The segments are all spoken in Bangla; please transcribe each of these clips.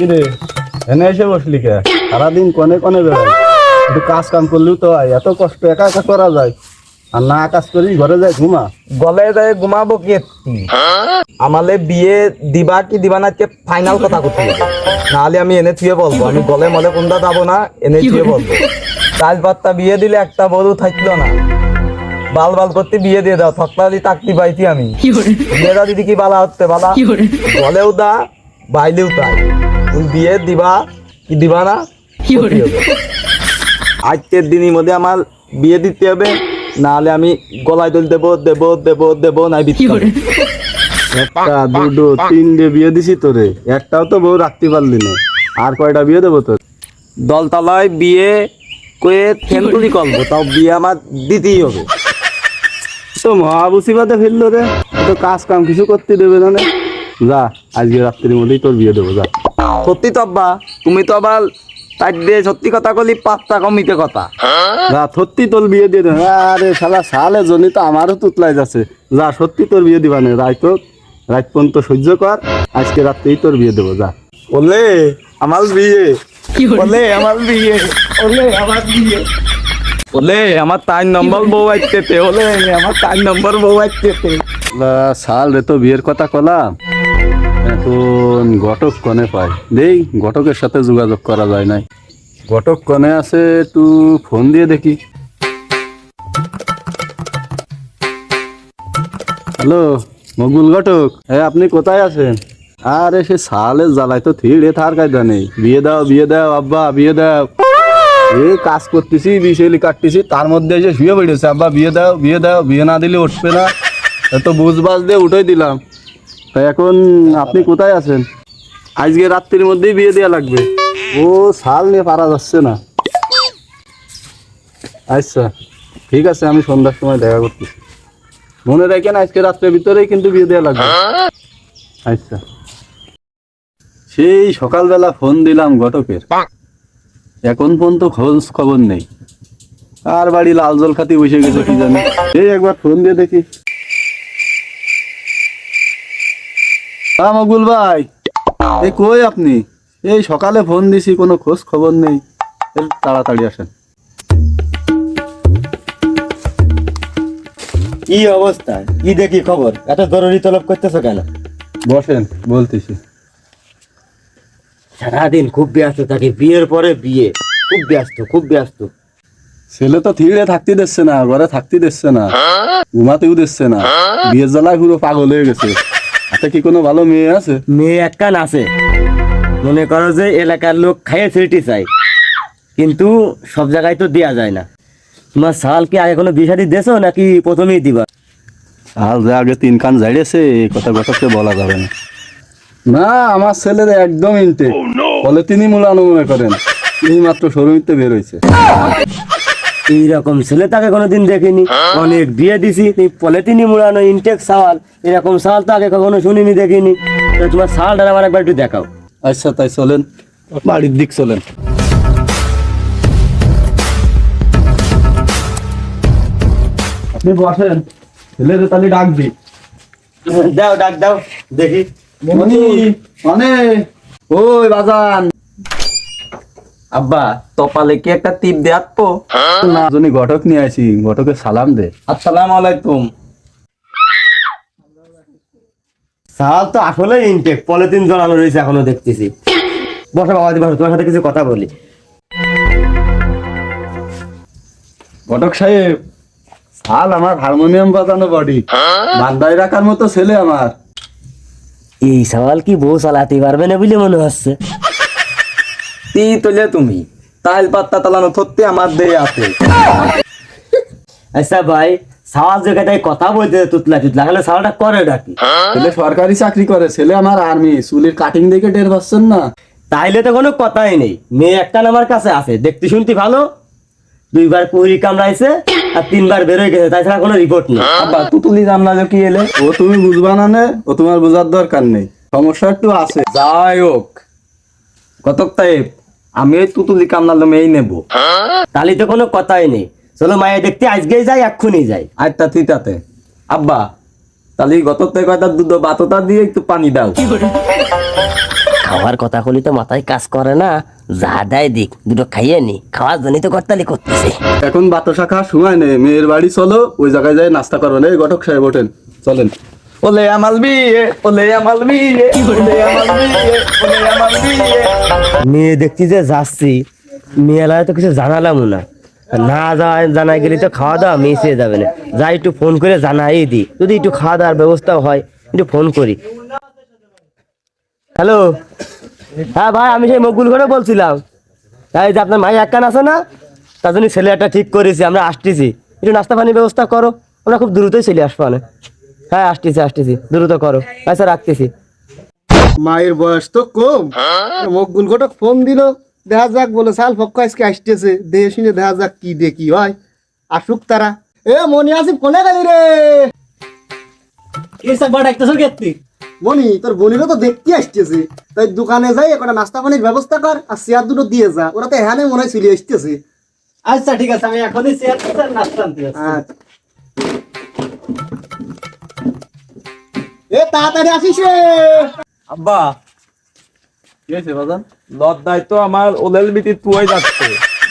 কিরে? এনে এসে বসলি কে? সারাদিন কনে কনে বেড়াই। একটু কাজ কাম করলেও তো হয় এত কষ্ট একা একা করা যায়? আর না কাজ করি ঘরে যায় ঘুমা? গলে যায় ঘুমাবো কি আমালে বিয়ে দিবা কি দিবা না আজকে ফাইনাল কথা করতে হবে। নাহলে আমি এনে থুয়ে বলব আমি গলে মলে কোনটা যাব না এনে থুয়ে বলব। চাল পাত্তা বিয়ে দিলে একটা বড় থাকল না। বাল বাল করতে বিয়ে দিয়ে দাও থকলালি তাকতি পাইছি আমি। বিয়ে দাও দিদি কি বালা হচ্ছে বালা? গলেও দা বাইলেও তাই। বিয়ে দিবা কি দিবা না? আজকের দিনের মধ্যে আমার বিয়ে দিতে হবে নাহলে আমি গলায় দল দেবো দেবো দেবো দেবো নাই একটা দুটো তিনটে বিয়ে দিছি তোরে। একটাও তো বউ রাখতে পারলি না। আর কয়টা বিয়ে দেবো তোর? দলতলায় বিয়ে করে থেন্তুলি করব তাও বিয়ে আমার দিতেই হবে। তো মহাবুসিবাদে ফেলল রে। তো কাজ কাম কিছু করতে দেবে না। যা আজকে রাত্রির মধ্যেই তোর বিয়ে দেবো যা। সত্যি তো আব্বা তুমি তো আবার তাই দিয়ে সত্যি কথা কলি পাঁচটা কমিতে কথা। যা সত্যি তোর বিয়ে দিয়ে দেবে আরে শালা সালে জনি তো আমারও তুতলাই যাচ্ছে। যা সত্যি তোর বিয়ে দিবা না রায় তো রাত পর্যন্ত সহ্য কর আজকে রাত্রেই তোর বিয়ে দেবো যা। বলে আমার বিয়ে। বলে আমার বিয়ে। বলে আমার বিয়ে। বলে আমার তাই নম্বর বউ আসতে হলে আমার তাই নম্বর বউ আসতে সাল রে তো বিয়ের কথা কলাম। এখন ঘটক কনে পাই দেই ঘটকের সাথে যোগাযোগ করা যায় নাই। ঘটক কনে আছে, একটু ফোন দিয়ে দেখি। হ্যালো, মকবুল ঘটক হ্যাঁ আপনি কোথায় আছেন? আরে, সে সালে জ্বালায় তো থিড়ে থার কায়দা নেই। বিয়ে দাও বিয়ে দাও, আব্বা, বিয়ে দাও। এই কাজ করতেছি বিশেলি কাটতেছি, তার মধ্যে এসে শুয়ে পড়েছে, আব্বা, বিয়ে দাও বিয়ে দাও, বিয়ে না দিলে উঠবে না। এত বুঝবাজ দিয়ে উঠে দিলাম। তাই এখন আপনি কোথায় আছেন? আজকে রাত্রির মধ্যেই বিয়ে দেওয়া লাগবে। ও, সাল নিয়ে পারা যাচ্ছে না। আচ্ছা ঠিক আছে, আমি সন্ধ্যার সময় দেখা করতেছি। মনে রাখেন, আজকে রাত্রের ভিতরেই কিন্তু বিয়ে দেওয়া লাগবে। আচ্ছা। সেই সকালবেলা ফোন দিলাম ঘটকের। এখন পর্যন্ত খোঁজ খবর নেই। আর বাড়ি লাল জল খাতি বসে গেছে, কি জানি। এই একবার ফোন দিয়ে দেখি। হ্যাঁ মকুল ভাই। এই কই আপনি? এই সকালে ফোন দিছি কোনো খোঁজ খবর নেই। তাড়াতাড়ি আসেন। কি অবস্থা? কি দেখি খবর? এত জরুরি তলব করতেছো কেন? বসেন বলতেছি। সারাদিন খুব ব্যস্ত থাকি বিয়ের পরে বিয়ে। খুব ব্যস্ত খুব ব্যস্ত। ছেলে তো থিড়ে থাকতে দিচ্ছে না ঘরে থাকতে দিচ্ছে না। ঘুমাতেও দিচ্ছে না। বিয়ের জ্বালায় পুরো পাগল হয়ে গেছে। হাতে কি কোনো ভালো মেয়ে আছে? মেয়ে এক কান আছে। মনে করো যে এলাকার লোক খাইয়ে ছেড়েটি চাই কিন্তু সব জায়গায় তো দেয়া যায় না। তোমার সাল কি আগে কোনো বিয়ে শাদী দেছো নাকি প্রথমেই দিবা? আর যে আগে তিন কান ঝাড়িয়েছে এই কথা ঘটককে বলা যাবে না। না আমার ছেলের একদম ইনটে বলে তিনি মূলানো মনে করেন। তিনি মাত্র শরমিতে বের হয়েছে। এইরকম ছেলে তাকে কোনোদিন দেখিনি। অনেক বিয়ে দিছি তুমি পলিথিনি মুড়ানো ইনটেক সাওয়াল এরকম সাওয়াল তো আগে কখনো শুনিনি দেখিনি। তোমার সালটা আমার একবার একটু দেখাও। আচ্ছা তাই চলেন। বাড়ির দিক চলেন। আপনি বসেন ছেলেদের তাহলে ডাক দি। দাও ডাক দাও দেখি। মনি মানে ওই বাজান। আব্বা তপালে কি একটা টিপ দে আত্মো না জনি ঘটক নিয়ে আইছি ঘটকে সালাম দে। আসসালামু আলাইকুম। সাল তো আসলে ইনটেক পলিথিন জড়ানো রয়েছে এখনও দেখতেছি। বসো বাবা বসো তোমার সাথে কিছু কথা বলি। ঘটক সাহেব সাল আমার হারমোনিয়াম বাজানো বডি বান্দায় রাখার মতো ছেলে আমার। এই সওয়াল কি বউ চালাতে পারবে না বলে মনে হচ্ছে? তি তোলে তুমি? তাইল পাত্তা তালানো থত্তে আমার দেয় আছে। আচ্ছা ভাই সাওয়াল যে কথায় কথা বলতে তুতলা তুতলা হলে সাওয়ালটা করে ডাকি ছেলে সরকারি চাকরি করে ছেলে আমার আর্মি চুলের কাটিং দেখে টের পাচ্ছেন না। তাইলে তো কোনো কথাই নেই। মেয়ে একটা আমার কাছে আছে দেখতে শুনতে ভালো। দুইবার পুরি কামড়াইছে আর তিনবার বেরোয় গেছে তাছাড়া কোনো রিপোর্ট নেই। আব্বা তুতুলি জানলা যে কি এলে? ও তুমি বুঝবা না নে ও তোমার বোঝার দরকার নেই। সমস্যা একটু আছে। যাই হোক কতক তাইব আমি ওই তুতুলি কামনালো মেয়েই নেব। তাহলে তো কোনো কথাই নেই। চলো মায়ে দেখতে আজকেই যাই এক্ষুনি যাই। আচ্ছা ঠিক আছে আব্বা তাহলে গত থেকে কয়টা দুধ বাতটা দিয়ে একটু পানি দাও। খাওয়ার কথা বলি তো মাথায় কাজ করে না। যা দেয় দিক দুটো খাইয়ে নি। খাওয়ার জন্যই তো করতালি করতেছে। এখন বাতাসা খাওয়ার সময় নেই মেয়ের বাড়ি চলো ওই জায়গায় যাই নাস্তা করবেন এই ঘটক সাহেব ওঠেন। চলেন। ওলে আমাল বিয়ে, ওলে আমাল বিয়ে, ওলে আমাল বিয়ে, ওলে আমাল বিয়ে। মেয়ে দেখছি যে যাচ্ছি মেয়েলায় তো কিছু জানালাম না। না জানাই গেলে তো খাওয়া দাওয়া মিশে যাবে না। যাই একটু ফোন করে জানাই দিই। যদি একটু খাওয়া দাওয়ার ব্যবস্থা হয়, একটু ফোন করি। হ্যালো হ্যাঁ ভাই, আমি সেই মকুল করে বলছিলাম। তাই যে আপনার মাই একখান আছে না? তার জন্য ছেলে একটা ঠিক করেছি, আমরা আসতেছি। একটু নাস্তা পানির ব্যবস্থা করো। আমরা খুব দ্রুতই চলে আসব না। হ্যাঁ আসতেছি আসতেছি। দ্রুত করো। আচ্ছা রাখতেছি। মায়ের বয়স তো কম। মকগুল ঘটক ফোন দিল দেখা যাক বলে সাল পক্ষ আজকে আসতেছে। দেহে শুনে দেখা যাক কি দে কি হয়। আসুক তারা। এ মনি আসিফ কোনে গেলি রে। মনি তোর বোনিরও তো দেখতে আসতেছে। তাই দোকানে যাই একটা নাস্তা পানির ব্যবস্থা কর আর চেয়ার দুটো দিয়ে যা। ওরা তো এখানে মনে হয় চলে আসতেছে। আচ্ছা ঠিক আছে আমি এখনই চেয়ার নাস্তা আনতে। আচ্ছা। এ তাড়াতাড়ি আসিস রে। আব্বা। কি হয়েছে বাজান? লদ্দায় তো আমার ওলেল বিটি তুই যাচ্ছে।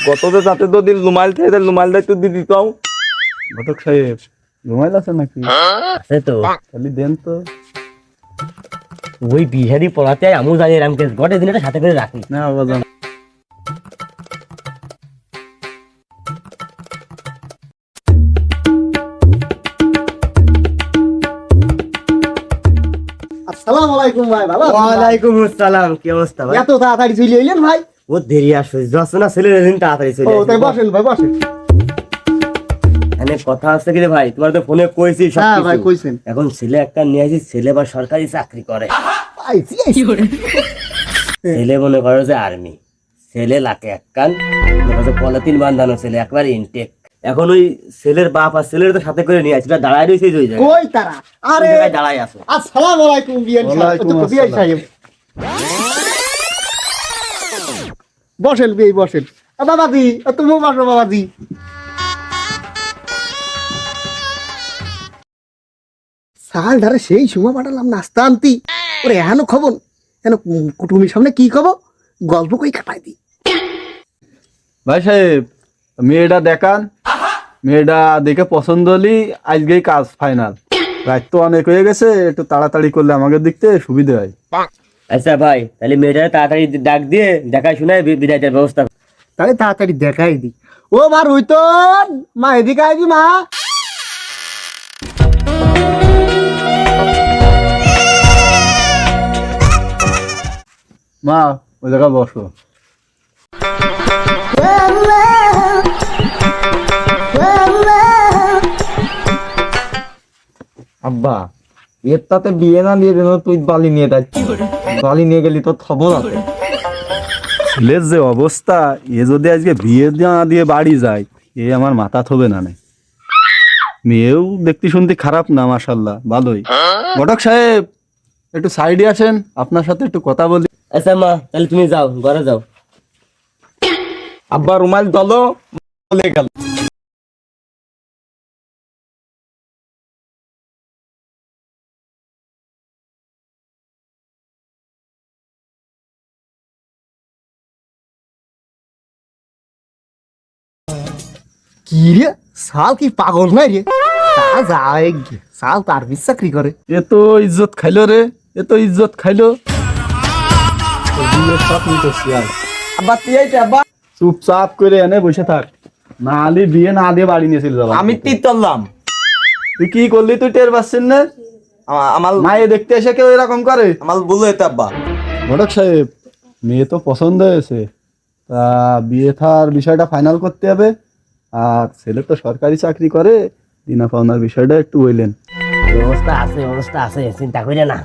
গত যে যাতে তো দিল লুমাইল থেকে লুমাইল দায়িত্ব দিয়ে দিতাম। ঘটক সাহেব আছে নাকি? আছে তো। খালি দেন তো। ওই বিহারি পড়াতে আমু জানি এরম কেস ঘটে দিনটা সাথে করে রাখি। না বাজান। আলাইকুম ভাই ভালো ওয়ালাইকুম আসসালাম কি অবস্থা ভাই? এত তাড়াতাড়ি চলে এলেন ভাই? ও দেরি আসছে যত ছেলে দিন তাড়াতাড়ি চলে ও তাই বসেন ভাই বসেন। এখানে কথা আছে কি রে ভাই? তোমার তো ফোনে কইছি সব হ্যাঁ ভাই কইছেন। এখন ছেলে একটা নিয়ে আসি ছেলে বা সরকারি চাকরি করে। ছেলে মনে করো যে আর্মি ছেলে লাকে এক কান মনে করো পলিথিন বান্ধানো ছেলে একবার ইনটেক এখন ওই ছেলের বাপ আর ছেলের তো সাথে করে নিয়ে আসি ওটা দাঁড়ায় রয়েছে ওই জায়গায়। কই তারা? আরে দাঁড়ায় আছে। আসসালামু আলাইকুম বিয়ান সাহেব। বসেন বিয়াই বসেন। বাবাজি বসো বাবাজি। সাল ধারে সেই সময় পাঠালাম নাস্তা আনতি ওরে এহানো খবর। কেন কুটুমির সামনে কি খবর? গল্প কই কাটাই দি ভাই সাহেব মেয়েটা দেখান। মেয়েটা দেখে পছন্দ হলি আজকেই কাজ ফাইনাল রাত তো অনেক হয়ে গেছে একটু তাড়াতাড়ি করলে আমাকে দেখতে সুবিধা হয়। আচ্ছা ভাই তাহলে মেয়েটারে তাড়াতাড়ি ডাক দিয়ে দেখায় শুনে বিদায়টার ব্যবস্থা। কর। তাহলে তাড়াতাড়ি দেখাই দি। ও মা রুইতো মা এদিকে আইবি মা। মা ওই জায়গায় বসো। আব্বা এর তাতে বিয়ে না দিয়ে দিল তুই বালি নিয়ে যাচ্ছি বালি নিয়ে গেলি তো খবর আছে? ছেলের যে অবস্থা এ যদি আজকে বিয়ে না দিয়ে বাড়ি যায় এ আমার মাথা থবে না নে। মেয়েও দেখতে শুনতে খারাপ না মাসাল্লাহ ভালোই। ঘটক সাহেব একটু সাইডে আসেন আপনার সাথে একটু কথা বলি। আচ্ছা মা তাহলে তুমি যাও ঘরে যাও। আব্বা রুমাল দলো বলে গেল। কি রে সাল কি পাগল নাই রে? তা যায়। সাল তার চাকরি করে। এ তো ইজ্জত খাইলো রে এ তো ইজ্জত খাইলো। আব্বা তুই আইছে আব্বা। চুপচাপ করে এনে বসে থাক। না আলি বিয়ে না দিয়ে বাড়ি নিয়ে চলে যাবা। আমি তীর তরলাম তুই কি করলি? তুই টের পাচ্ছেন না? আমার মায়ে দেখতে এসে কেউ এরকম করে? আমার বলো এটা আব্বা। ঘটক সাহেব মেয়ে তো পছন্দ হয়েছে। তা বিয়ে থার বিষয়টা ফাইনাল করতে হবে। আর ছেলে তো সরকারি চাকরি করে দিনা পাওনার বিষয়টা একটু বললেন। ব্যবস্থা আছে ব্যবস্থা আছে চিন্তা করে না।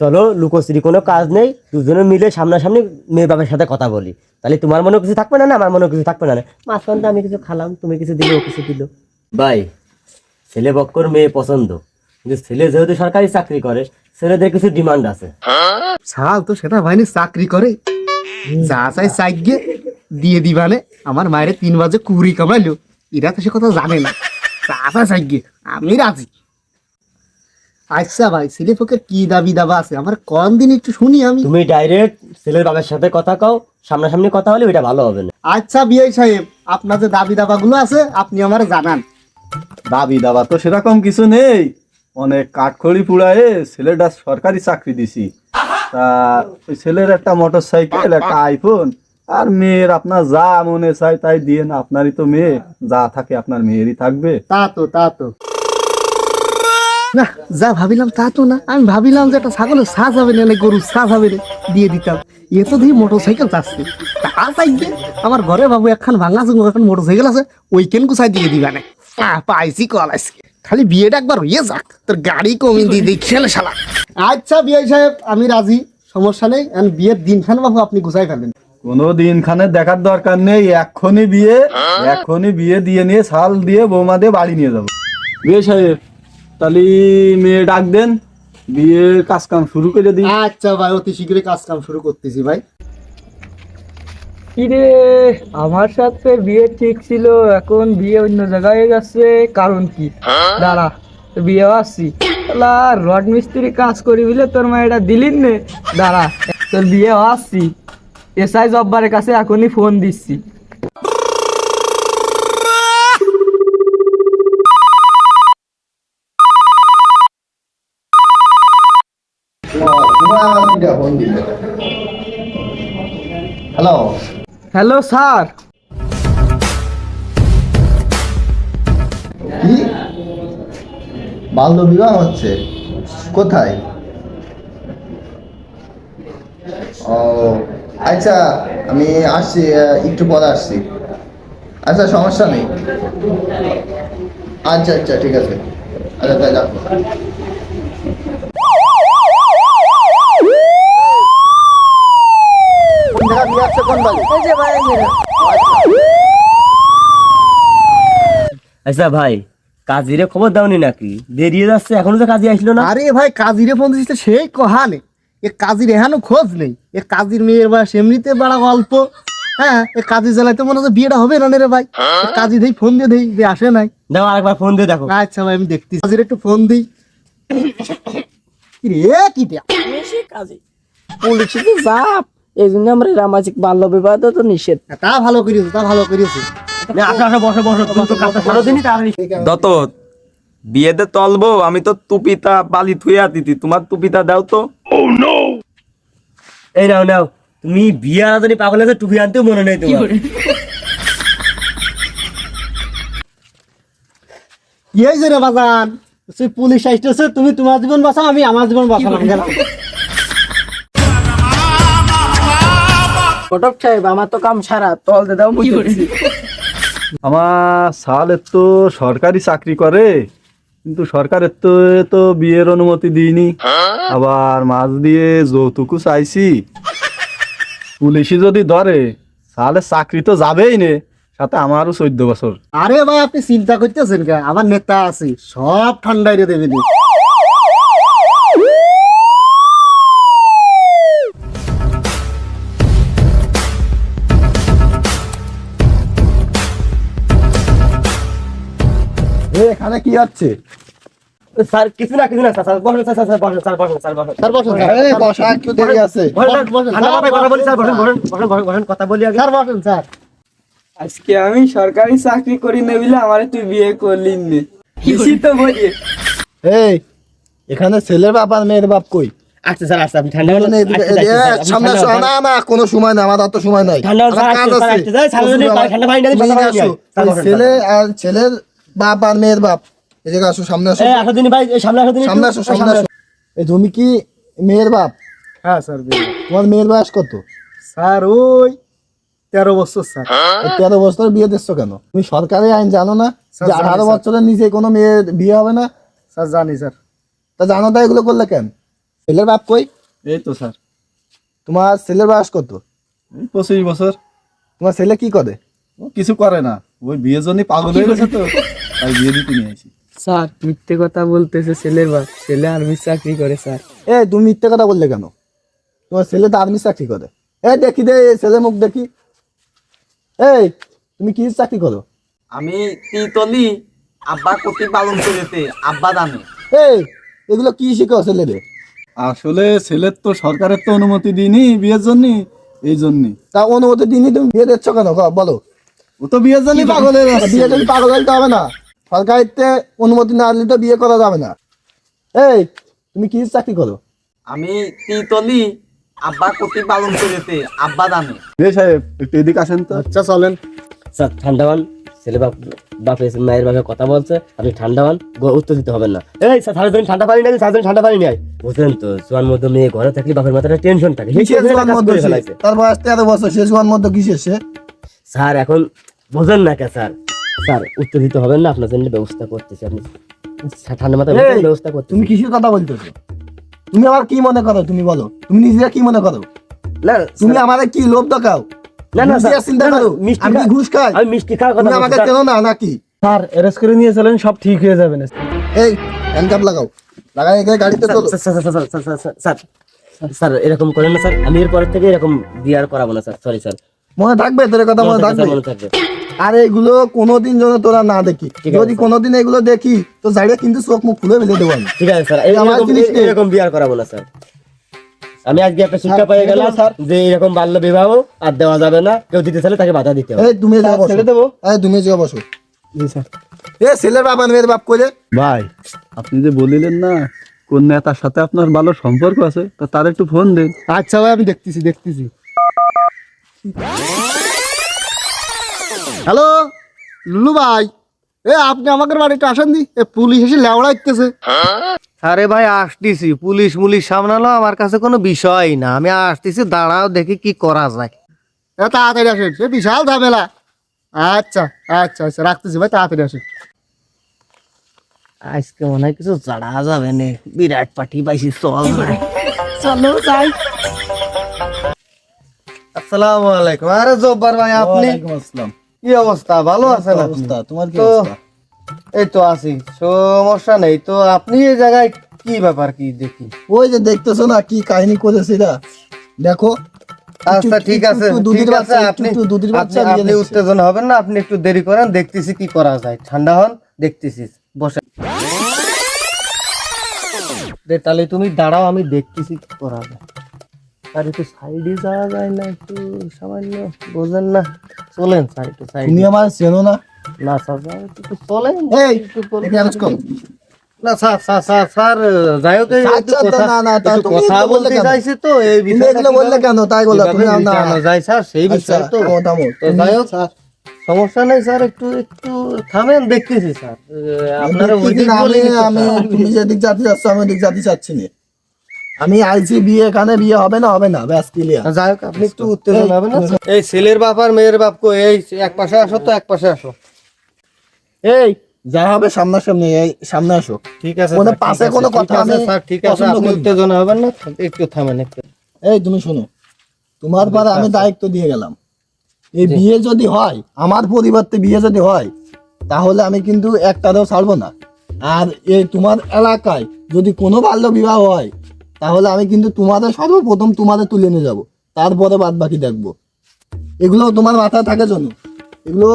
চলো লুকোচুরি কোনো কাজ নেই দুজনে মিলে সামনাসামনি মেয়ে বাবার সাথে কথা বলি। তাহলে তোমার মনে কিছু থাকবে না না আমার মনে কিছু থাকবে না না? মাঝখানটা আমি কিছু খালাম তুমি কিছু দিলে ও কিছু দিল। ভাই ছেলে বক্কর মেয়ে পছন্দ। কিন্তু ছেলে যেহেতু সরকারি চাকরি করে ছেলেদের কিছু ডিমান্ড আছে। সাল তো সেটা ভাইনি চাকরি করে। যা চাই চাইগে দিয়ে দিবানে। আমার মায়ের তিন বাজে কুড়ি কামাইলো। এরা তো সে কথা জানে না। চাইগে আমি রাজি। আচ্ছা ভাই ছেলে পক্ষে কি দাবি দাবা আছে? আমার কোন দিন একটু শুনি আমি। তুমি ডাইরেক্ট ছেলের বাবার সাথে কথা কও সামনাসামনি কথা হলে ওইটা ভালো হবে না। আচ্ছা বিয়ে সাহেব আপনার যে দাবি দাবা গুলো আছে আপনি আমার জানান। দাবি দাবা তো সেরকম কিছু নেই। অনেক কাঠখড়ি পুড়ায়ে ছেলেটা সরকারি চাকরি দিছি। তা ওই ছেলের একটা মোটর সাইকেল একটা আইফোন আর মেয়ের আপনার যা মনে চাই তাই দিয়ে না আপনারই তো মেয়ে। যা থাকে আপনার মেয়েরই থাকবে। তা তো তা তো। না যা ভাবিলাম তা তো না। আমি ভাবিলাম যে একটা ছাগলের সাজ হবে না গরুর সাজ হবে না দিয়ে দিতাম। এ তো দেখি মোটর সাইকেল চাচ্ছে তা চাইছে আমার ঘরে বাবু একখান ভাঙা চুঙ্গো এখন মোটর সাইকেল আছে ওই কেন কুসাই দিয়ে দিবা না। আহ, পাইছি কল আজকে। খালি বিয়েটা একবার হয়ে যাক তোর গাড়ি কমিয়ে দিয়ে দিই খেলে শালা। আচ্ছা বিয়ে সাহেব আমি রাজি। সমস্যা নেই আর বিয়ের দিনখান বাবু আপনি গুছাই ফেলেন। কোনো দিনখানে দেখার দরকার নেই এক্ষুনি বিয়ে এক্ষুনি বিয়ে দিয়ে নিয়ে শাল দিয়ে বৌমা দিয়ে বাড়ি নিয়ে যাব। বিয়ে সাহেব তাহলে মেয়ে ডাক দেন বিয়ের কাজ কাম শুরু করে দিই আচ্ছা ভাই অতি শীঘ্রই কাজ কাম শুরু করতেছি ভাই। কিরে আমার সাথে বিয়ে ঠিক ছিল এখন বিয়ে অন্য জায়গায় হয়ে গেছে কারণ কি? দাঁড়া বিয়ে আসছি। রড মিস্ত্রি কাজ করি বলে তোর মা এটা দিলিন নে। দাঁড়া তোর বিয়ে আসছি। এসআই জব্বারের কাছে এখনই ফোন দিচ্ছি। হ্যালো হ্যালো স্যার কি? বাল্য বিবাহ হচ্ছে? কোথায়? ও আচ্ছা আমি আসছি একটু পরে আসছি। আচ্ছা সমস্যা নেই। আচ্ছা আচ্ছা ঠিক আছে। আচ্ছা তাই রাখো আচ্ছা ভাই কাজিরে খবর দাওনি নাকি? দেরিয়ে যাচ্ছে এখনও তো কাজে আসলো না? আরে ভাই কাজিরে ফোন দিচ্ছে সেই কহানে। এ কাজির এহানো খোঁজ নেই। এ কাজির মেয়ের বয়স এমনিতে বড় অল্প। হ্যাঁ এ কাজি জ্বালাইতে মনে হচ্ছে বিয়েটা হবে না রে ভাই। কাজি দেই ফোন দিয়ে দেই যে আসে নাই। দাও আরেকবার ফোন দিয়ে দেখো। আচ্ছা ভাই আমি দেখতেছি। কাজির একটু ফোন দিই। রে কি? পুলিশে তো চাপ এই জন্য আমরা সামাজিক বাল্য বিবাহ তো নিষেধ। তা ভালো করিয়েছো তা ভালো করিয়েছো। দত বিয়েতে তলবো আমি তো টুপিটা বালি থুয়া দিতি। তোমার টুপিটা দাও তো। এই নাও নাও। তুমি বিয়ে আনাদানি পাগল আছে টুপি আনতেও মনে নেই তোমার। রে বাজান? সে পুলিশ আসতেছে তুমি তোমার জীবন বাঁচাও আমি আমার জীবন বাঁচালাম গেলাম। ফটক সাহেব আমার তো কাম সারা তল দে দাও আমার সালের তো সরকারি চাকরি করে। কিন্তু সরকারের তো তো বিয়ের অনুমতি দিইনি। আবার মাছ দিয়ে যৌতুকু চাইছি। পুলিশি যদি ধরে, তাহলে চাকরি তো যাবেই নে, সাথে আমারও চোদ্দ বছর। আরে ভাই, আপনি চিন্তা করতেছেন কে? আমার নেতা আছে, সব ঠান্ডাই রে এখানে কি হচ্ছে স্যার কিছু না কিছু না স্যার স্যার বসেন স্যার স্যার স্যার বসেন স্যার বসেন। স্যার বসেন স্যার। বসেন আরে বসা একটু দেরি আছে। বসেন, স্যার, বসেন, ঠান্ডা মাথায় কথা বলি স্যার বসেন বসেন, বসেন বসেন বসেন বসেন কথা বলি আগে। স্যার বসেন স্যার। আজকে আমি সরকারি চাকরি করি না বলে আমার তুই বিয়ে করলি নে। বেশি তো বলি? এই এখানে ছেলের বাপ আর মেয়ের বাপ কই? আচ্ছা স্যার আচ্ছা আপনি ঠান্ডা আচ্ছা, সামনে না না কোনো সময় নাই। আমার অত সময় নাই। ঠান্ডা ছেলে আর ছেলের বাপ আর মেয়ের বাপ। এদিকে আসো সামনে আসো। এই আসো দিন ভাই সামনে আসো দিন সামনে আসো সামনে আসো। এই তুমি কি মেয়ের বাপ? হ্যাঁ স্যার তোমার মেয়ের বয়স কত? স্যার ওই তেরো বছর স্যার। তেরো বছর বিয়ে দিচ্ছ কেন? তুমি সরকারি আইন জানো না? যে আঠারো বছরের নিচে কোনো মেয়ের বিয়ে হবে না? স্যার জানি স্যার। তা জানো তা এগুলো করলে কেন? ছেলের বাপ কই? এই তো স্যার। তোমার ছেলের বয়স কত? পঁচিশ বছর। তোমার ছেলে কি করে? কিছু করে না। ওই বিয়ের জন্য পাগল হয়ে গেছে তো। তাই বিয়ে দিতে নিয়ে আসি। স্যার মিথ্যে কথা বলতেছে ছেলের বাপ। ছেলে আর্মি চাকরি করে স্যার। এ তুমি মিথ্যে কথা বললে কেন? তোমার ছেলে তো আর্মি চাকরি করে। এ দেখি দে ছেলে মুখ দেখি। এই তুমি কি চাকরি করো? আমি তিতলি আব্বা কতি পালন করেতে আব্বা জানে। এই এগুলো কি শিখো ছেলেরে আসলে ছেলের তো সরকারের তো অনুমতি দিইনি বিয়ের জন্য এই জন্য। তা অনুমতি দিনই তুমি বিয়ে দিচ্ছ কেন? বলো। ও তো বিয়ের জন্য পাগল হয়ে যাচ্ছে। বিয়ে যদি পাগল হইতে হবে না। সরকারিতে অনুমতি না দিলে তো বিয়ে করা যাবে না। এই তুমি কি চাকরি করো? আমি তিতলি আব্বা কতি পালন করেছে আব্বা দামে এ সাহেব একটু এদিকে আসেন তো। আচ্ছা চলেন। স্যার ঠান্ডা হন। ছেলে বাপ বাপ মায়ের বাপে কথা বলছে। আপনি ঠান্ডা হন উত্তর দিতে হবেন না। এই স্যার সারাদিন ঠান্ডা পানি নাই সারাদিন ঠান্ডা পানি নাই। বুঝলেন তো জোয়ার মধ্যে মেয়ে ঘরে থাকলে বাপের মাথাটা টেনশন থাকে। সে? তার বয়স তেরো বছর শেষ হওয়ার মধ্যে কি সে? স্যার এখন বোঝেন না কে স্যার? স্যার উত্তর দিতে হবে না আপনার জন্য ব্যবস্থা করতেছি আপনি ঠান্ডা মাথায় ব্যবস্থা করতে তুমি কিছু কথা বলতেছো? তুমি আমার কি মনে করো? তুমি বলো। তুমি নিজে কি মনে করো? না তুমি আমাদের কি লোভ দেখাও? না না স্যার। চিন্তা করো। আমি ঘুষ খাই। আমি মিষ্টি খাওয়ার কথা আমাকে না নাকি? স্যার এরেস্ট করে নিয়ে চলেন সব ঠিক হয়ে যাবে না এই হ্যান্ডকাপ লাগাও। লাগাই এখানে গাড়িতে চলো। Sir sir sir sir sir sir এরকম করেন না স্যার। আমি এরপর থেকে এরকম বিয়ার করাবো না স্যার। Sorry sir. মনে থাকবে? তোর কথা মনে থাকবে মনে থাকবে। আর এগুলো কোনোদিন যেন তোরা না দেখি। যদি কোনোদিন এগুলো দেখি তো জায়গা কিন্তু চোখ মুখ খুলে ফেলে দেবো ঠিক আছে স্যার এই আমার এরকম জিনিস। এরকম বিয়ে আর করাবো না স্যার আমি আজকে একটা শিক্ষা পেয়ে গেলাম স্যার। যে এরকম বাল্য বিবাহ আর দেওয়া যাবে না। কেউ দিতে চাইলে তাকে বাধা দিতে হবে। এই তুমি যা বসো। ছেড়ে দেবো? এই তুমি যা বসো। এ ছেলের বাবা মেয়ের বাপ করে ভাই আপনি যে বলিলেন না কোন নেতার সাথে আপনার ভালো সম্পর্ক আছে তা তার একটু ফোন দেন। আচ্ছা ভাই আমি দেখতেছি দেখতেছি। হ্যালো? লুলু ভাই এ আপনি আমাদের বাড়িতে আসেন দি এ পুলিশ এসে লেওড়া ইতেছে আরে ভাই আসতেছি। পুলিশ মুলিশ সামলালো আমার কাছে কোনো বিষয় না। আমি আসতেছি দাঁড়াও দেখি কি করা যায়। এ তাড়াতাড়ি আসেন। সে বিশাল ঝামেলা। আচ্ছা আচ্ছা আচ্ছা রাখতেছি ভাই তাড়াতাড়ি আসেন। আজকে মনে হয় কিছু জানা যাবে না। বিরাট পাঠি পাইছি চল। ভাই চলো যাই। আসসালামু আলাইকুম। আরে জব্বার ভাই আপনি? আসসালাম। কি অবস্থা? ভালো আছেন অবস্থা। তোমার কি অবস্থা? এই তো আছি সমস্যা নেই। তো আপনি এই জায়গায় কি ব্যাপার কি দেখি? ওই যে দেখতেছো না কি কাহিনী করেছে এরা? দেখো আচ্ছা ঠিক আছে ঠিক আপনি উত্তেজনা হবেন না আপনি একটু দেরি করেন দেখতেছি কি করা যায়। ঠান্ডা হন দেখতেছি। বসে দে, তাহলে তুমি দাঁড়াও আমি দেখতেছি কি করা যায়। আর একটু সাইডে যাওয়া যায় না একটু সামান্য বোঝেন না। চলেন স্যার একটু সাইডে তুমি আমার চেনো না? না স্যার স্যার, একটু চলেন। এই। না যাই হোক না, না, কথা বললে বলতে কেন? চাইছি তো এই তুমি বললে কেন? তাই বলো তুমি না মিটানো স্যার সেই আচ্ছা, তো। যাই হোক সমস্যা নেই স্যার একটু একটু থামেন দেখতেছি স্যার। আপনারা ওই দিক আমি আমি তুমি যেদিক যাতে যাচ্ছ আমি ওদিক যাতে চাচ্ছি না। আমি আইছি বিয়ে এখানে বিয়ে হবে না হবে না। ব্যাস ক্লিয়ার যাই হোক আপনি একটু উত্তেজনা হবে না? এই ছেলের বাপ আর মেয়ের বাপ কো এই এক পাশে আসো তো এক পাশে আসো। এই যা হবে সামনাসামনি এই সামনে আসো। ঠিক আছে কোনো পাশে কোনো কথা আমি স্যার ঠিক আছে আপনি। উত্তেজনা হবেন না? একটু থামেন একটু। এই তুমি শোনো তোমার পরে আমি দায়িত্ব দিয়ে গেলাম। এই বিয়ে যদি হয় আমার পরিবারতে বিয়ে যদি হয় তাহলে আমি কিন্তু একটারও ছাড়বো না। আর এই তোমার এলাকায় যদি কোনো বাল্য বিবাহ হয় তাহলে আমি কিন্তু তোমাদের সর্বপ্রথম তোমাদের তুলে নিয়ে যাব। তারপরে বাদ বাকি দেখব। এগুলো তোমার মাথায় থাকে জন্য এগুলো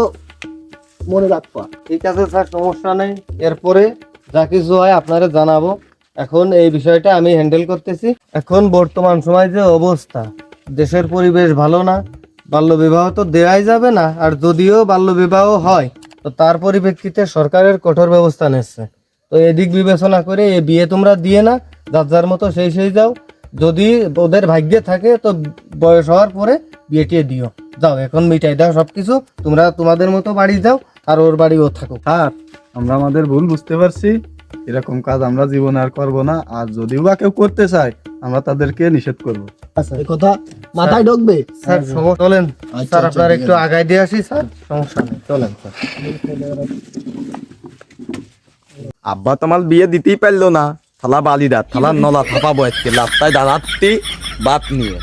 মনে রাখবা। ঠিক আছে স্যার, সমস্যা নেই। এরপরে যা কিছু হয় আপনারা জানাব। এখন এই বিষয়টা আমি হ্যান্ডেল করতেছি। এখন বর্তমান সময় যে অবস্থা, দেশের পরিবেশ ভালো না বাল্য বিবাহ তো দেওয়াই যাবে না, আর যদিও বাল্য বিবাহ হয়, তো তার পরিপ্রেক্ষিতে সরকারের কঠোর ব্যবস্থা নিচ্ছে। তো এদিক বিবেচনা করে এ বিয়ে তোমরা দিয়ে না যার যার মতো সেই সেই যাও। যদি ওদের ভাগ্যে থাকে তো বয়স হওয়ার পরে বিয়েটিয়ে দিও। যাও এখন মিটাই দাও সবকিছু। তোমরা তোমাদের মতো বাড়ি যাও আর ওর বাড়ি ও থাকুক স্যার আমরা আমাদের ভুল বুঝতে পারছি। এরকম কাজ আমরা জীবনে আর করব না। আর যদিও বা কেউ করতে চায় আমরা তাদেরকে নিষেধ করব। আচ্ছা। এই কথা মাথায় ঢুকবে? স্যার সমস্যা চলেন। আচ্ছা, স্যার আচ্ছা, আপনার একটু আগায় দিয়ে আসি স্যার। সমস্যা নেই চলেন স্যার। আব্বা তোমার বিয়ে দিতেই পারল না। থালা বালি দা থালা নলা থাপা বয়েতে লাত্তায় দাঁড়াতে বাত নিয়ে।